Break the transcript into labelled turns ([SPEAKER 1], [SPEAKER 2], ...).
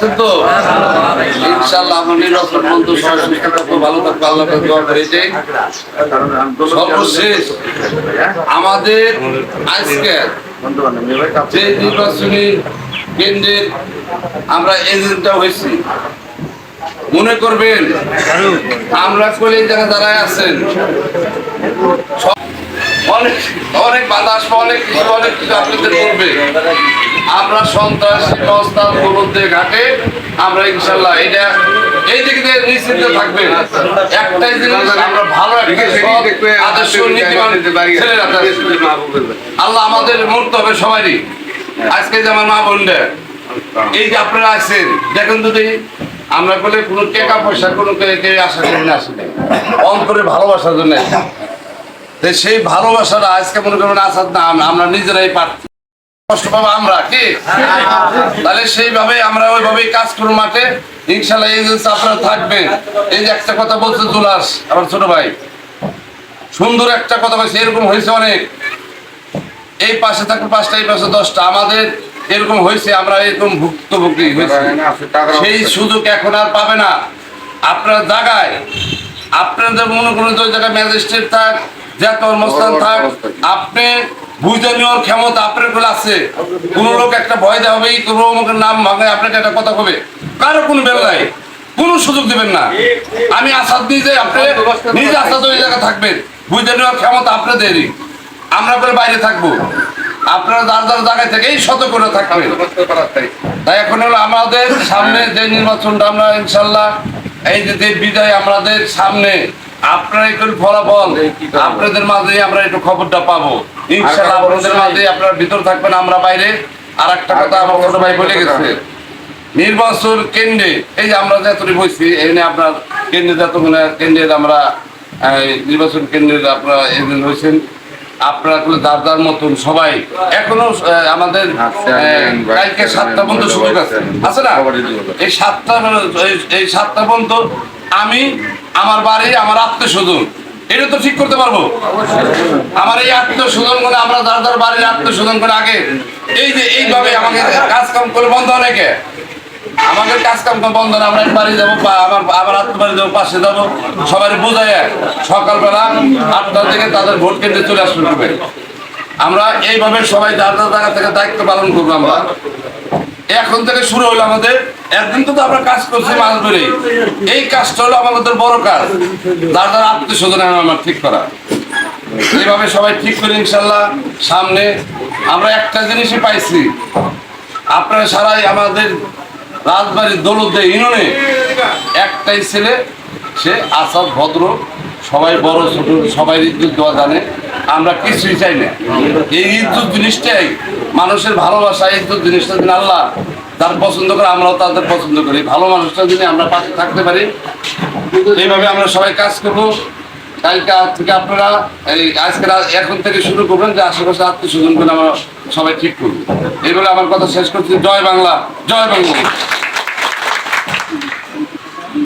[SPEAKER 1] আছেন তো? নির্বাচন বন্ধু সুস্থ ভালো আল্লাহ দোয়া সর্বশেষ আমাদের আজকে যে নির্বাচনী কেন্দ্রের আমরা এজেন্টটা হয়েছি, মনে করবেন, আমরা কলে এই জায়গায় দাঁড়ায় আছেন। অনেক অনেক বাধা আসবে অনেক কিছু অনেক কিছু আপনাদের করবে আমরা সন্ত্রাসী অবস্থান গোলন্দে ঘাটে আমরা ইনশাল্লাহ এটা এই দিকে দিয়ে নিশ্চিন্ত থাকবে। একটাই জিনিস আমরা ভালো আদর্শ নীতিবান ছেলেরা আল্লাহ আমাদের মুহূর্ত হবে সবারই। আজকে যে আমার মা বোনরা এই যে আপনারা আছেন দেখেন যদি আমরা বলে কোনো টাকা পয়সা কোনো আশা করি না আসলে। অন্তরে ভালোবাসার জন্য সেই ভালোবাসাটা আজকে মনে করবেন আসাদ না আমরা নিজেরাই পারছি। কষ্ট পাবো আমরা, কি? তাহলে সেইভাবে আমরা ওইভাবেই কাজ করব মাঠে। ইনশাল্লাহ এই আপনারা থাকবেন, এই যে একটা কথা বলছে জুলাস আমার ছোট ভাই। সুন্দর একটা কথা বলছে, এরকম হয়েছে অনেক। এই পাশে থাকবে পাঁচটা, এই পাশে দশটা। আমাদের এরকম হয়েছে, আমরা এরকম ভুক্তভোগী হয়েছে। সেই সুযোগ এখন আর পাবে না। আপনার জায়গায়, আপনাদের মনে করুন যে জায়গায় ম্যাজিস্ট্রেট থাক যে কর্মস্থান থাক আপনি বুঝে নেওয়ার ক্ষমতা আপনারগুলো আছে। কোন লোক একটা ভয় দেওয়া হবে এই কোনো অমুকের নাম ভাঙে আপনাকে একটা কথা কবে? কারও কোনো বেল নাই। কোনো সুযোগ দিবেন না। আমি আসাদ নিজে আপনি নিজে আসাদ ওই জায়গায় থাকবেন। বুঝে নেওয়ার ক্ষমতা আপনাদেরই আমরা করে বাইরে থাকব। আপনারা যার যার জায়গায় থেকেই করে থাকবেন। তাই এখন হলো আমাদের সামনে যে নির্বাচনটা আমরা ইনশাল্লাহ এই যে যে বিজয় আমাদের সামনে আপনারা একটু ফলাফল? আপনাদের মাঝে আমরা একটু খবরটা পাবো। ইনশাল্লাহ আপনাদের মাঝে আপনারা ভিতর থাকবেন আমরা বাইরে। আর একটা কথা আমার ছোট ভাই বলে গেছে। নির্বাচন কেন্দ্রে এই যে আমরা যতটি বসছি এখানে আপনার কেন্দ্রে যতগুলো কেন্দ্রের আমরা নির্বাচন কেন্দ্রের আপনারা এজেন্ট হয়েছেন আপনারা যার যার মতন সবাই এখনও আমাদের আহ, কালকে সাতটা পর্যন্ত সুযোগ আছে। আছে না? এই সাতটা এই- এই সাতটা পর্যন্ত আমি, আমার বাড়ি, আমার আত্মীয় স্বজন এটা তো ঠিক করতে পারব? আমার এই আত্মীয় স্বজন করে আমরা যার যার বাড়ির আত্মীয় স্বজন করে আগে, এই যে এইভাবে আমাকে কাজ কাম করে বন্ধ অনেকে আমাদের কাজ কাম বন্ধ না, আমরা বাড়ি যাব আমার আমার আত্মীয় বাড়ি যাব, পাশে যাব, সবাই বোঝায়। সকালবেলা আটটার থেকে তাদের ভোট কেন্দ্রে চলে আসতে হবে আমরা এইভাবে সবাই যার যার জায়গা থেকে দায়িত্ব পালন করব আমরা। এখন থেকে শুরু হলো আমাদের। একদিন তো আমরা কাজ করছি মাছ ধরে। এই কাজটা হলো আমাদের বড় কাজ। যার যার আত্মীয় আমার ঠিক করা। এইভাবে সবাই ঠিক করে ইনশাল্লাহ সামনে আমরা একটা জিনিসই পাইছি। আপনারা সারাই আমাদের রাজবাড়ির দৌলতে ইউনিয়নে একটাই ছেলে, সে আসাদ ভদ্র। সবাই বড়, ছোট, সবাই দেওয়া জানে। আমরা কিছুই চাই না। এই ইজ্জত জিনিসটাই, মানুষের ভালোবাসা ইজ্জত জিনিসটা দিন আল্লাহ যার পছন্দ করে আমরাও তাদের পছন্দ করি। ভালো মানুষটা যদি আমরা পাশে থাকতে পারি, এইভাবে আমরা সবাই কাজ করব। কালকে থেকে আপনারা এই আজকে এখন থেকে শুরু করবেন যে আশেপাশে আত্মীয় স্বজন করে আমরা সবাই ঠিক করব। এই বলে আমার কথা শেষ করছি। জয় বাংলা জয় বাংলা।